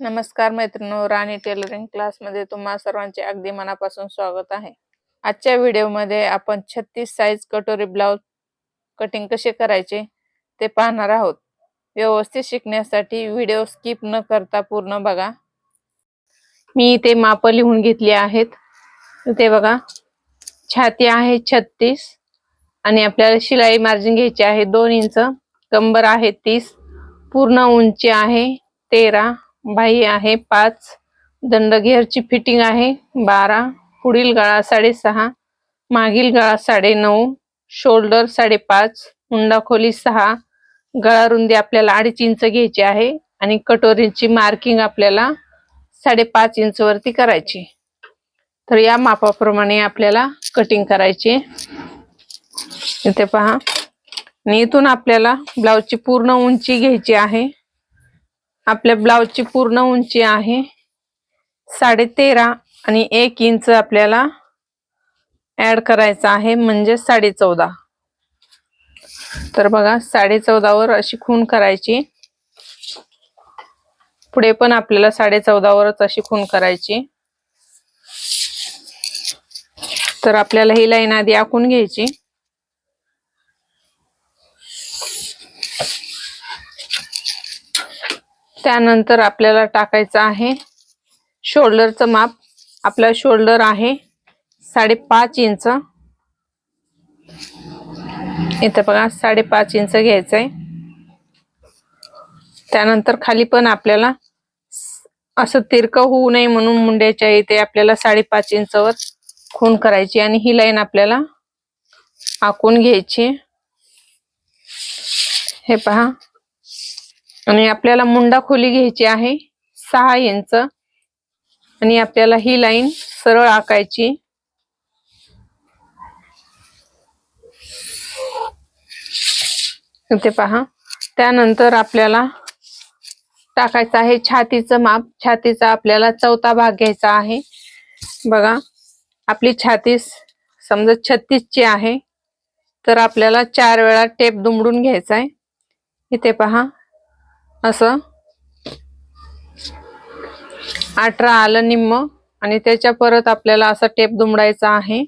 नमस्कार मैत्रिणो राणी टेलरिंग क्लासमध्ये तुम्हा सर्वांचे अगदी मनापासून स्वागत आहे. आजच्या व्हिडिओमध्ये आपण छत्तीस साईज कटोरी ब्लाउज कटिंग कसे करायचे ते पाहणार आहोत. व्यवस्थित शिकण्यासाठी व्हिडिओ स्किप न करता पूर्ण बघा. मी इथे माप लिहून घेतली आहेत. इथे बघा. छाती आहे छत्तीस आणि आपल्याला शिलाई मार्जिन घ्यायची आहे दोन इंच. कंबर आहे तीस. पूर्ण उंची आहे तेरा. बाही आहे पाच. दंडघेरची फिटिंग आहे बारा. पुढील गळा साडेसहा. मागील गळा साडे नऊ शोल्डर साडेपाच. हुंडा खोली सहा. गळा रुंदी आपल्याला अडीच इंच घ्यायची आहे आणि कटोरीची मार्किंग आपल्याला साडेपाच इंच वरती करायची. तर या मापाप्रमाणे आपल्याला कटिंग करायची इथे पहा. आणि इथून आपल्याला ब्लाउजची पूर्ण उंची घ्यायची आहे. आपल्या ब्लाउजची पूर्ण उंची आहे. साडे तेरा आणि एक इंच आपल्याला ऍड करायचं आहे म्हणजे साडे चौदा तर बघा साडे चौदावर अशी खून करायची. पुढे पण आपल्याला साडे चौदावरच अशी खून करायची. तर आपल्याला ही लाईन आधी आखून घ्यायची. त्यानंतर आपल्याला टाकायचं आहे शोल्डरचं माप. आपला शोल्डर आहे साडेपाच इंच. इथं बघा साडेपाच इंच घ्यायचं आहे त्यानंतर खाली पण आपल्याला असं तिरकं होऊ नये म्हणून मुंड्याच्या इथे आपल्याला साडेपाच इंचवर खून करायची आणि ही लाईन आपल्याला आखून घ्यायची. हे पहा. आणि आपल्याला मुंडा खोली घ्यायची आहे. सहा इंच आणि आपल्याला ही लाईन सरळ आकायची. ते पहा. त्यानंतर आपल्याला टाकायचं आहे छातीचं माप. छातीचा आपल्याला चौथा भाग घ्यायचा आहे. बघा. आपली छाती समजा छत्तीसची आहे. तर आपल्याला चार वेळा टेप दुमडून घ्यायचा आहे. इथे पहा. असं? अठरा आलं निम्म आणि त्याच्या परत आपल्याला असा टेप दुमडायचा आहे.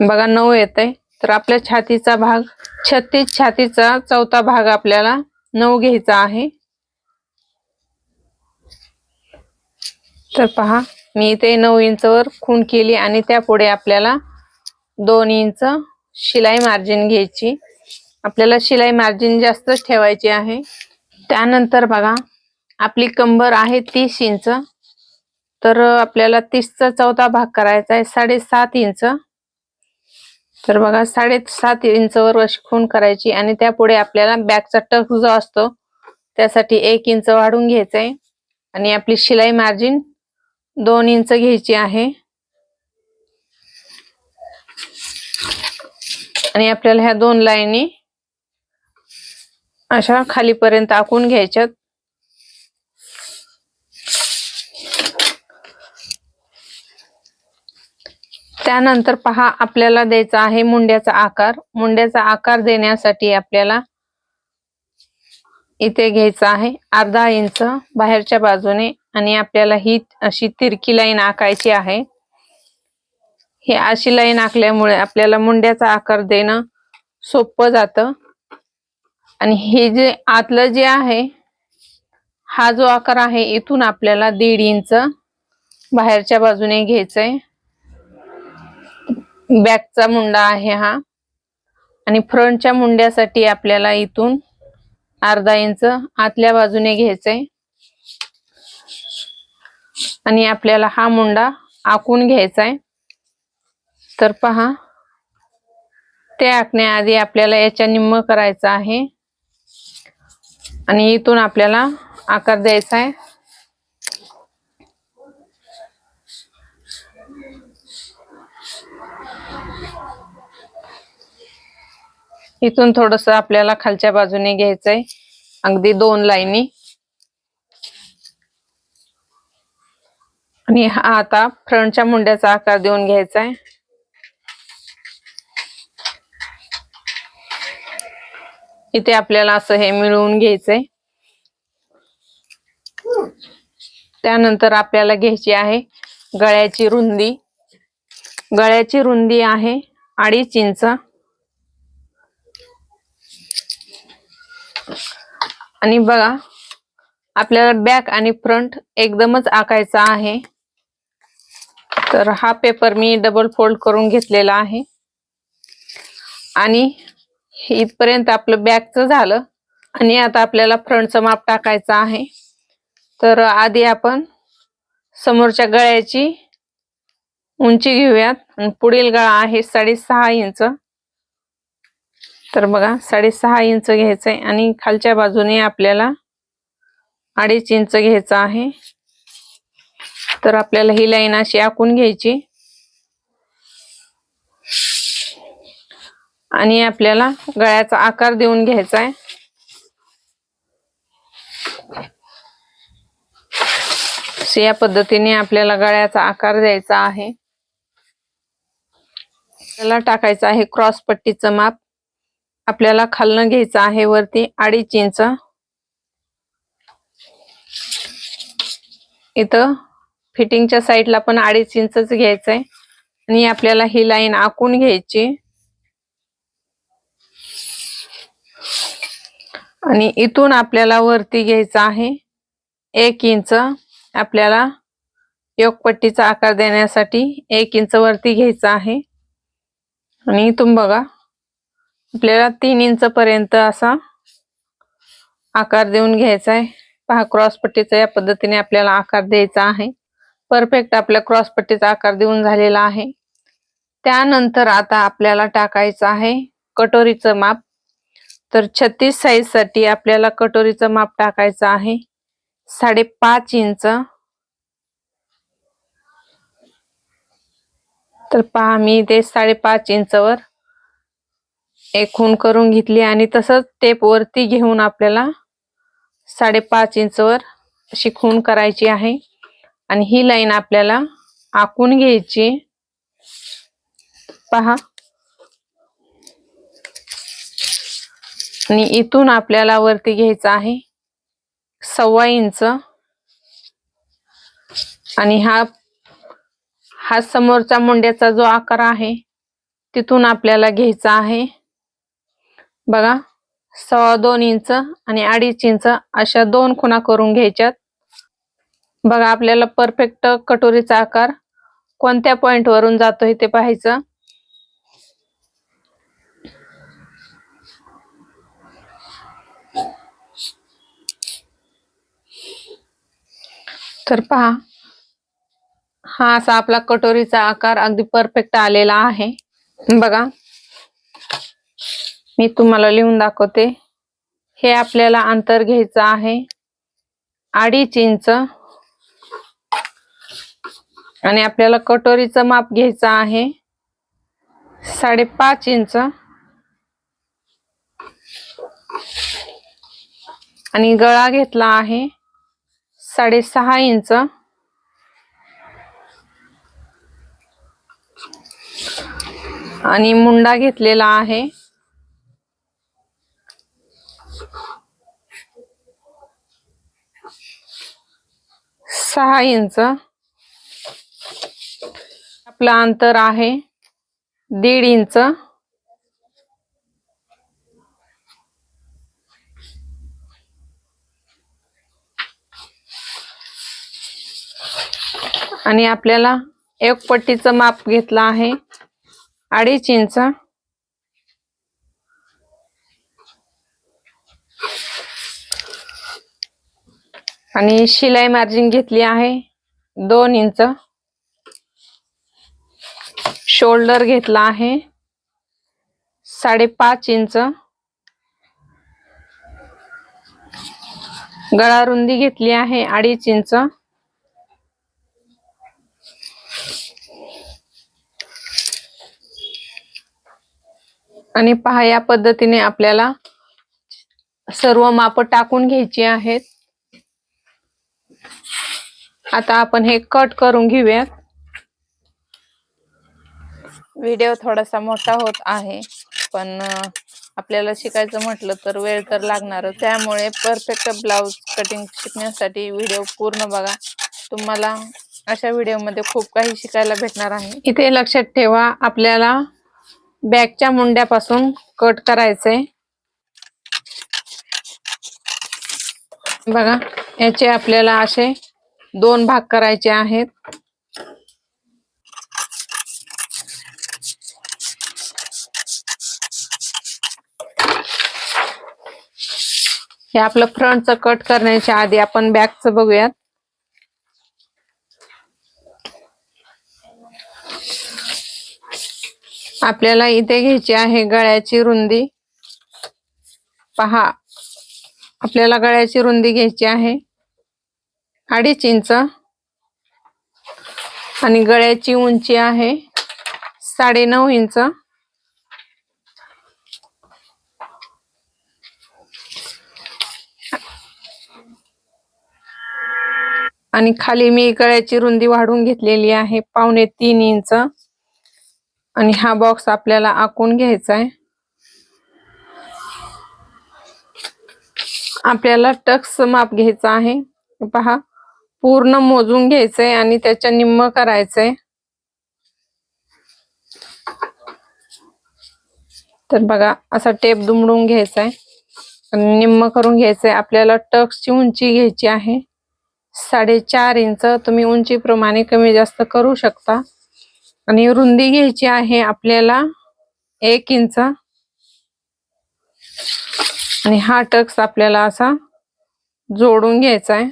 बघा नऊ येत आहे तर आपल्या छातीचा भाग छत्तीस छातीचा चौथा भाग आपल्याला नऊ घ्यायचा आहे. तर पहा मी इथे नऊ इंचवर खून केली आणि त्या पुढे आपल्याला दोन इंच शिलाई मार्जिन घ्यायची. आपल्याला शिलाई मार्जिन जास्तच ठेवायची आहे. त्यानंतर बघा आपली कंबर आहे तीस इंच. तर आपल्याला तीसचा चौथा भाग करायचा आहे साडेसात इंच. तर बघा साडेसात इंचवर अशी खून करायची आणि त्यापुढे आपल्याला बॅकचा टक जो असतो त्यासाठी एक इंच वाढून घ्यायचं आहे आणि आपली शिलाई मार्जिन दोन इंच घ्यायची आहे. आणि आपल्याला ह्या दोन लाईनी अशा खालीपर्यंत आखून घ्यायच्यात. त्यानंतर पहा आपल्याला द्यायचा आहे मुंड्याचा आकार. मुंड्याचा आकार देण्यासाठी आपल्याला इथे घ्यायचा आहे अर्धा इंच बाहेरच्या बाजूने आणि आपल्याला ही अशी तिरकी लाईन आखायची आहे. ही अशी लाईन आखल्यामुळे आपल्याला मुंड्याचा आकार देणं सोपं जातं. आणि हे जे आतलं जे आहे हा जो आकार आहे इथून आपल्याला दीड इंच बाहेरच्या बाजूने घ्यायचंय. बॅकचा मुंडा आहे हा. आणि फ्रंटच्या मुंड्यासाठी आपल्याला इथून अर्धा इंच आतल्या बाजूने घ्यायचंय. आणि आपल्याला हा मुंडा आखून घ्यायचाय. तर पहा ते आखण्याआधी आपल्याला याच्या निम्म करायचं आहे. आणि इथून आपल्याला आकार द्यायचा आहे. इथून थोडस आपल्याला खालच्या बाजूने घ्यायचंय. अगदी दोन लाईनी. आणि हा आता फ्रंटच्या मुंड्याचा आकार देऊन घ्यायचा आहे इथे आपल्याला असं हे मिळवून घ्यायचंय. त्यानंतर आपल्याला घ्यायची आहे गळ्याची रुंदी. गळ्याची रुंदी आहे अडीच इंच. आणि बघा आपल्याला बॅक आणि फ्रंट एकदमच आकायचा आहे. तर हा पेपर मी डबल फोल्ड करून घेतलेला आहे. आणि इथपर्यंत आपलं बॅकचं झालं. आणि आता आपल्याला फ्रंटचं माप टाकायचं आहे. तर आधी आपण समोरच्या गळ्याची उंची घेऊयात. पुढील गळा आहे साडेसहा इंच. तर बघा साडेसहा इंच घ्यायचंय. आणि खालच्या बाजूने आपल्याला अडीच इंच घ्यायचं आहे. तर आपल्याला ही लाईन अशी आखून घ्यायची. आणि आपल्याला गळ्याचा आकार देऊन घ्यायचा आहे या पद्धतीने आपल्याला गळ्याचा आकार द्यायचा आहे. आपल्याला टाकायचं आहे क्रॉस पट्टीचं माप. आपल्याला खालनं घ्यायचं आहे वरती अडीच इंच. इथं फिटिंगच्या साईडला पण अडीच इंचच घ्यायचंय. आणि आपल्याला ही लाईन आखून घ्यायची. आणि इथून आपल्याला वरती घ्यायचं आहे. एक इंच आपल्याला योगपट्टीचा आकार देण्यासाठी एक इंच वरती घ्यायचा आहे. आणि इथून बघा आपल्याला तीन इंच पर्यंत असा आकार देऊन घ्यायचा आहे. पहा क्रॉस पट्टीचा या पद्धतीने आपल्याला आकार द्यायचा आहे. परफेक्ट आपल्या क्रॉस पट्टीचा आकार देऊन झालेला आहे. त्यानंतर आता आपल्याला टाकायचं आहे कटोरीचं माप. तर छत्तीस साईजसाठी आपल्याला कटोरीचं माप टाकायचं आहे. साडेपाच इंच. तर पहा मी ते साडेपाच इंचवर एक करून घेतली आणि तसंच टेप वरती घेऊन आपल्याला साडेपाच इंचवर अशी खून करायची आहे. आणि ही लाईन आपल्याला आखून घ्यायची. पहा. आणि इथून आपल्याला वरती घ्यायचं आहे सव्वा इंच. आणि हा हा समोरच्या मुंड्याचा जो आकार आहे तिथून आपल्याला घ्यायचा आहे. बघा सव्वा दोन इंच आणि अडीच इंच अशा दोन खुणा करून घ्यायच्यात. बघा आपल्याला परफेक्ट कटोरीचा आकार कोणत्या पॉइंटवरून जातोय ते पाहायचं. तर पहा. हा असा आपला कटोरीचा आकार अगदी परफेक्ट आलेला आहे. बघा. मी तुम्हाला लिहून दाखवते. हे आपल्याला अंतर घ्यायचं आहे. अडीच इंच. आणि आपल्याला कटोरीचं माप घ्यायचं आहे. साडेपाच इंच. आणि गळा घेतला आहे. साडेसहा इंच. आणि मुंडा घेतलेला आहे. सहा इंच. आपलं अंतर आहे दीड इंच. आणि आपल्याला एक पट्टीचं माप घेतलं आहे. अडीच इंच. आणि शिलाई मार्जिन घेतली आहे. दोन इंच. शोल्डर घेतला आहे. साडेपाच इंच. गळा रुंदी घेतली आहे. अडीच इंच. आणि पहा या पद्धतीने आपल्याला सर्व माप टाकून घ्यायची आहेत. आता आपण हे कट करून घेऊयात. व्हिडिओ थोडासा मोठा होत आहे पण आपल्याला शिकायचं म्हटलं तर वेळ तर लागणार त्यामुळे परफेक्ट ब्लाउज कटिंग शिकण्यासाठी व्हिडिओ पूर्ण बघा. तुम्हाला अशा व्हिडिओमध्ये खूप काही शिकायला भेटणार आहे. इथे लक्षात ठेवा आपल्याला बॅगच्या मुंड्यापासून कट करायचंय. बघा याचे आपल्याला असे दोन भाग करायचे आहेत. हे आपलं फ्रंटचं कट करण्याच्या आधी आपण बॅगचं बघूयात. आपल्याला इथे घ्यायची आहे गळ्याची रुंदी. पहा आपल्याला गळ्याची रुंदी घ्यायची आहे. अडीच इंच. आणि गळ्याची उंची आहे साडे नऊ इंच. आणि खाली मी गळ्याची रुंदी वाढून घेतलेली आहे. पावणे तीन इंच. आणि हा बॉक्स आपल्याला आखून घ्यायचा आहे आपल्याला टक्स माप घ्यायचा आहे. पहा पूर्ण मोजून घ्यायचंय आणि त्याच्या निम्म करायचंय. तर बघा असा टेप दुमडून घ्यायचा आहे आणि निम्म करून घ्यायचंय. आपल्याला टक्सची उंची घ्यायची आहे. साडेचार इंच तुम्ही उंचीप्रमाणे कमी जास्त करू शकता. आणि रुंदी घ्यायची आहे आपल्याला एक इंच. आणि हा टक्स आपल्याला असा जोडून घ्यायचा आहे.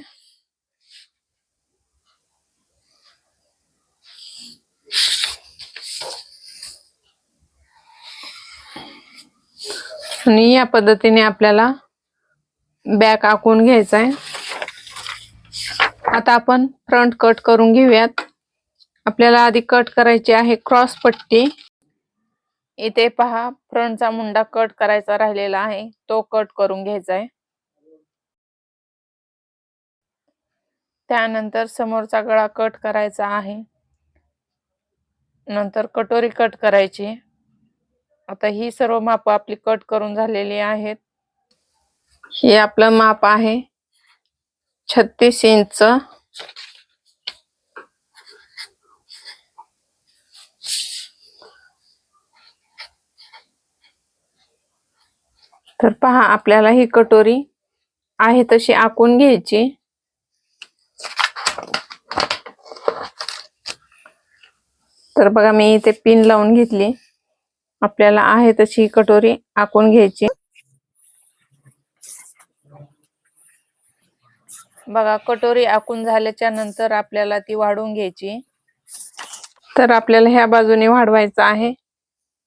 आणि या पद्धतीने आपल्याला बॅक आखून घ्यायचा आहे. आता आपण फ्रंट कट करून घेऊयात. आपल्याला आधी कट करायची आहे क्रॉस पट्टी. इथे पहा फ्रंटचा मुंडा कट करायचा राहिलेला आहे. तो कट करून घ्यायचा आहे. त्यानंतर समोरचा गळा कट करायचा आहे. नंतर कटोरी कट करायची. आता ही सर्व माप आपली कट करून झालेली आहेत. हे आपलं माप आहे. छत्तीस इंच. तर पहा आपल्याला ही कटोरी आहे तशी आखून घ्यायची. तर बघा मी इथे पिन लावून घेतली. आपल्याला आहे तशी कटोरी आखून घ्यायची. बघा कटोरी आखून झाल्याच्यानंतर आपल्याला ती वाढून घ्यायची. तर आपल्याला ह्या बाजूने वाढवायचं आहे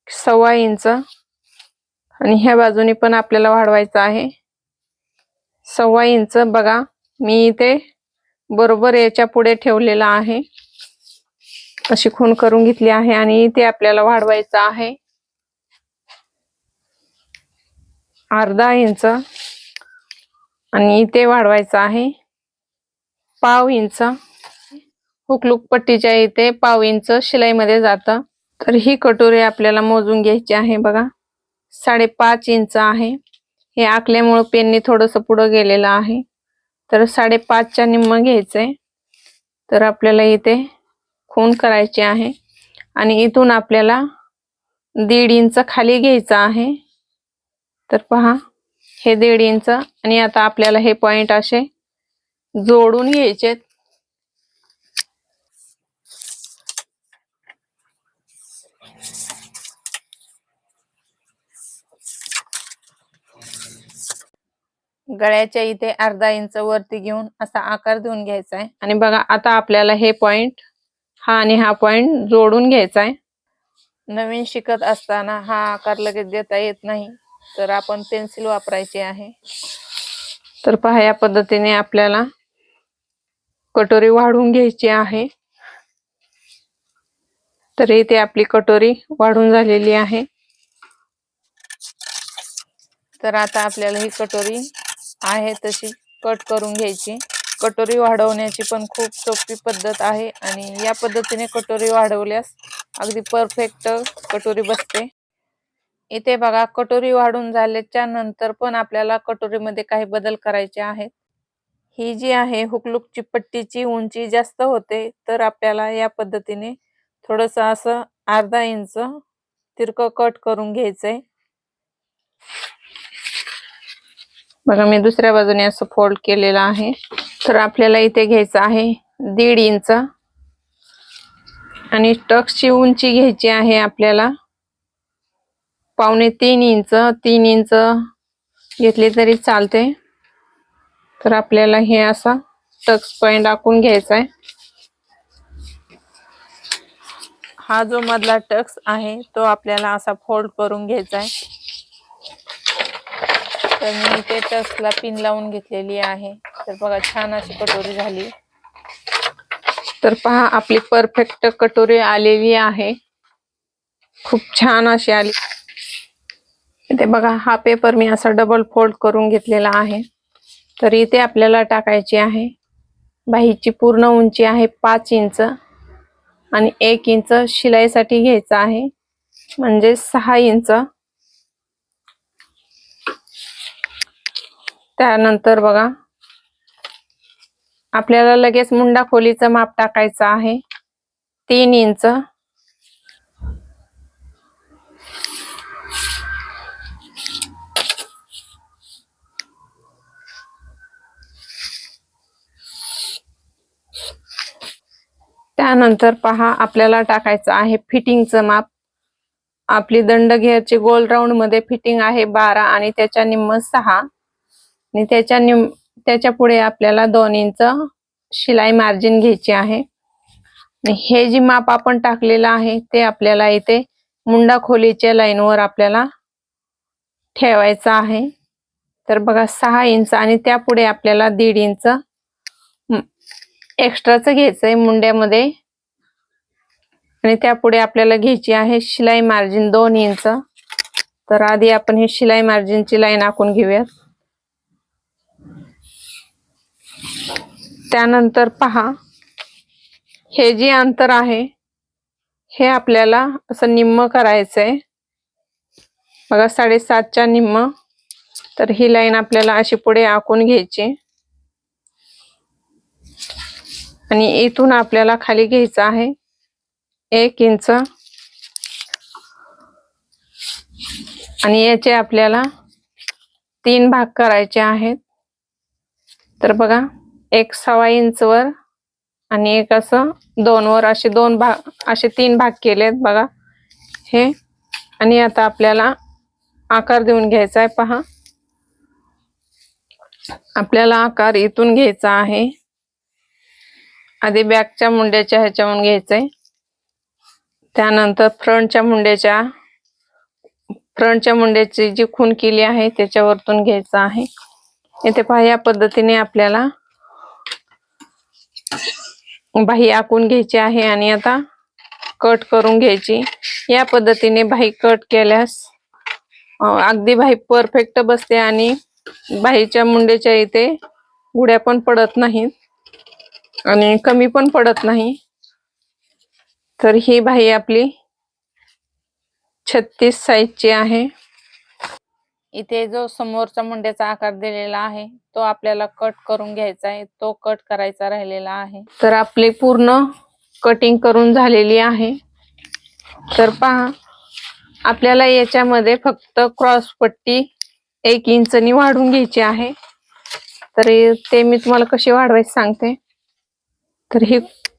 सव्वा इंच. आणि ह्या बाजूने पण आपल्याला वाढवायचं आहे. सव्वा इंच बघा मी इथे बरोबर याच्यापुढे ठेवलेला आहे. अशी खून करून घेतली आहे आणि इथे आपल्याला वाढवायचं आहे. अर्धा इंच आणि इथे वाढवायचं आहे. पाव इंच. हुकलूक पट्टीच्या इथे पाव इंच शिलाईमध्ये जातं. तर ही कटोरी आपल्याला मोजून घ्यायची आहे बघा. साडेपाच इंच आहे. हे आखल्यामुळं पेनने थोडस पुढं गेलेलं आहे. तर साडेपाचच्या निम्म घ्यायचंय. तर आपल्याला इथे खून करायची आहे. आणि इथून आपल्याला दीड इंच खाली घ्यायचं आहे. तर पहा हे दीड इंच. आणि आता आपल्याला हे पॉइंट असे जोडून घ्यायचे गळ्याच्या इथे अर्धा इंच वरती घेऊन असा आकार देऊन घ्यायचा आहे. आणि बघा आता आपल्याला हे पॉइंट हा आणि हा पॉइंट जोडून घ्यायचा आहे. नवीन शिकत असताना हा आकार लगेच देता येत नाही. तर आपण पेन्सिल वापरायची आहे. तर पहा या पद्धतीने आपल्याला कटोरी वाढून घ्यायची आहे. तर इथे आपली कटोरी वाढून झालेली आहे. तर आता आपल्याला ही कटोरी आहे तशी कट करून घ्यायची. कटोरी वाढवण्याची पण खूप सोपी पद्धत आहे आणि या पद्धतीने कटोरी वाढवल्यास अगदी परफेक्ट कटोरी बसते. इथे बघा कटोरी वाढून झाल्याच्यानंतर पण आपल्याला कटोरीमध्ये काही बदल करायचे आहेत. ही जी आहे हुकलुकची पट्टीची उंची जास्त होते तर आपल्याला या पद्धतीने थोडस असं अर्धा इंच तिरकं कट करून घ्यायचंय. बघा मी दुसऱ्या बाजूने असं फोल्ड केलेलं आहे. तर आपल्याला इथे घ्यायचं आहे दीड इंच. आणि टक्सची उंची घ्यायची आहे आपल्याला पावणे तीन इंच. तीन इंच घेतली तरी चालते. तर आपल्याला हे असा टक्स पॉइंट आखून घ्यायचा आहे. हा जो मधला टक्स आहे तो आपल्याला असा फोल्ड करून घ्यायचा आहे. तर मी इथे टसला पिन लावून घेतलेली आहे. तर बघा छान अशी कटोरी झाली. तर पहा आपली परफेक्ट कटोरी आलेली आहे. खूप छान अशी आली. इथे बघा हा पेपर मी असा डबल फोल्ड करून घेतलेला आहे. तर इथे आपल्याला टाकायची आहे. बाहीची पूर्ण उंची आहे पाच इंच आणि एक इंच शिलाईसाठी घ्यायचं आहे. म्हणजे सहा इंच त्यानंतर बघा. आपल्याला लगेच मुंडा खोलीचं माप टाकायचं आहे. तीन इंच. त्यानंतर पहा आपल्याला टाकायचं आहे फिटिंगचं माप. आपली दंड घेरची गोल राऊंडमध्ये फिटिंग आहे बारा आणि त्याच्या निम्म सहा. आणि त्याच्या निम त्याच्या पुढे आपल्याला दोन इंच शिलाई मार्जिन घ्यायची आहे. हे जी माप आपण टाकलेलं आहे ते आपल्याला इथे मुंडा खोलीच्या लाईनवर आपल्याला ठेवायचं आहे. तर बघा सहा इंच आणि त्या पुढे आपल्याला दीड इंच एक्स्ट्राच घ्यायचंय मुंड्यामध्ये. आणि त्यापुढे आपल्याला घ्यायची आहे शिलाई मार्जिन दोन इंच. तर आधी आपण हे शिलाई मार्जिनची लाईन आखून घेऊयात. त्यानंतर पहा. हे जे अंतर आहे हे आपल्याला असं निम्म करायचं आहे बघा साडेसातच्या निम्म. तर ही लाईन आपल्याला अशी पुढे आखून घ्यायची. आणि इथून आपल्याला खाली घ्यायचं आहे. एक इंच. आणि याचे आपल्याला तीन भाग करायचे आहेत. तर बघा एक सव्वा इंच वर आणि एक असं दोन वर असे दोन भाग असे तीन भाग केलेत बघा. हे आणि आता आपल्याला आकार देऊन घ्यायचा आहे पहा. आपल्याला आकार इथून घ्यायचा आहे. आधी बॅकच्या मुंड्याच्या ह्याच्यावरून घ्यायचंय. त्यानंतर फ्रंटच्या मुंड्याच्या फ्रंटच्या मुंड्याची जी खून केली आहे त्याच्यावरतून घ्यायचं आहे. इथे पहा या पद्धतीने आपल्याला बाही आखून घ्यायची आहे आणि आता कट करून घ्यायची. या पद्धतीने बाही कट केल्यास अगदी बाही परफेक्ट बसते आणि बाहीच्या मुंडेच्या इथे गुड्या पण पडत नाहीत आणि कमी पण पडत नाही. तर ही बाही आपली छत्तीस साईजची आहे. इथे जो समोरचा मुंड्याचा आकार दिलेला आहे तो आपल्याला कट करून घ्यायचा आहे तो कट करायचा राहिलेला आहे. तर आपली पूर्ण कटिंग करून झालेली आहे. तर पहा आपल्याला याच्यामध्ये फक्त क्रॉस पट्टी एक इंचनी वाढून घ्यायची आहे. तर ते मी तुम्हाला कशी वाढवायची सांगते. तर ही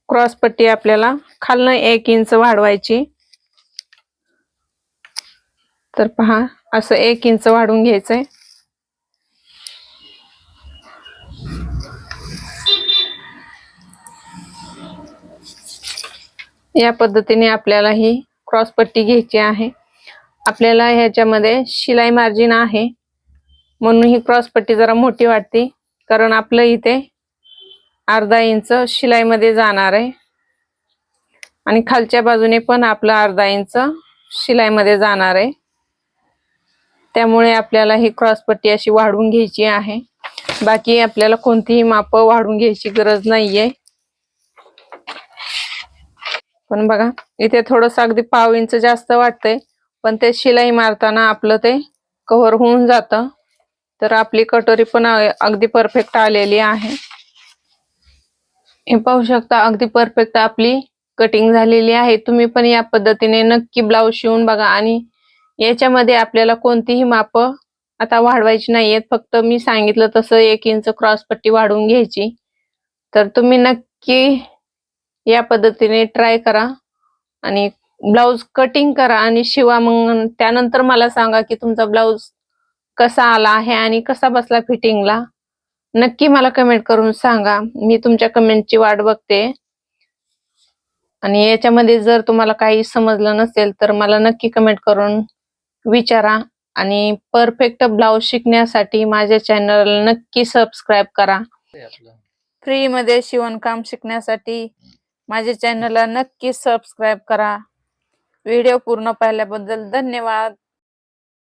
क्रॉस पट्टी आपल्याला खालनं एक इंच वाढवायची. तर पहा असं एक इंच वाढून घ्यायचंय. या पद्धतीने आपल्याला ही क्रॉस पट्टी घ्यायची आहे. आपल्याला ह्याच्यामध्ये शिलाई मार्जिन आहे. म्हणून ही क्रॉस पट्टी जरा मोठी वाटते कारण आपलं इथे अर्धा इंच शिलाईमध्ये जाणार आहे. आणि खालच्या बाजूने पण आपलं अर्धा इंच शिलाईमध्ये जाणार आहे. त्यामुळे आपल्याला ही क्रॉस पट्टी अशी वाढवून घ्यायची आहे. बाकी आपल्याला कोणतीही माप वाढून घ्यायची गरज नाहीये. पण बघा इथे थोडस अगदी पाव इंच जास्त वाटतंय पण ते शिलाई मारताना आपलं ते कव्हर होऊन जातं. तर आपली कटोरी पण अगदी परफेक्ट आलेली आहे. हे पाहू शकता अगदी परफेक्ट आपली कटिंग झालेली आहे. तुम्ही पण या पद्धतीने नक्की ब्लाऊज शिवून बघा आणि याच्यामध्ये आपल्याला कोणतीही माप आता वाढवायची नाहीयेत. फक्त मी सांगितलं तसं एक इंच क्रॉस पट्टी वाढवून घ्यायची. तर तुम्ही नक्की या पद्धतीने ट्राय करा आणि ब्लाऊज कटिंग करा आणि शिवा मग त्यानंतर मला सांगा की तुमचा ब्लाऊज कसा आला आहे आणि कसा बसला फिटिंगला. नक्की मला कमेंट करून सांगा. मी तुमच्या कमेंटची वाट बघते. आणि याच्यामध्ये जर तुम्हाला काही समजलं नसेल तर मला नक्की कमेंट करून विचारा आणि परफेक्ट ब्लाऊज शिकण्यासाठी माझ्या चॅनल नक्की सबस्क्राईब करा. फ्री मध्ये शिवणकाम शिकण्यासाठी माझ्या चॅनलला नक्की सबस्क्राईब करा. व्हिडिओ पूर्ण पाहिल्याबद्दल धन्यवाद.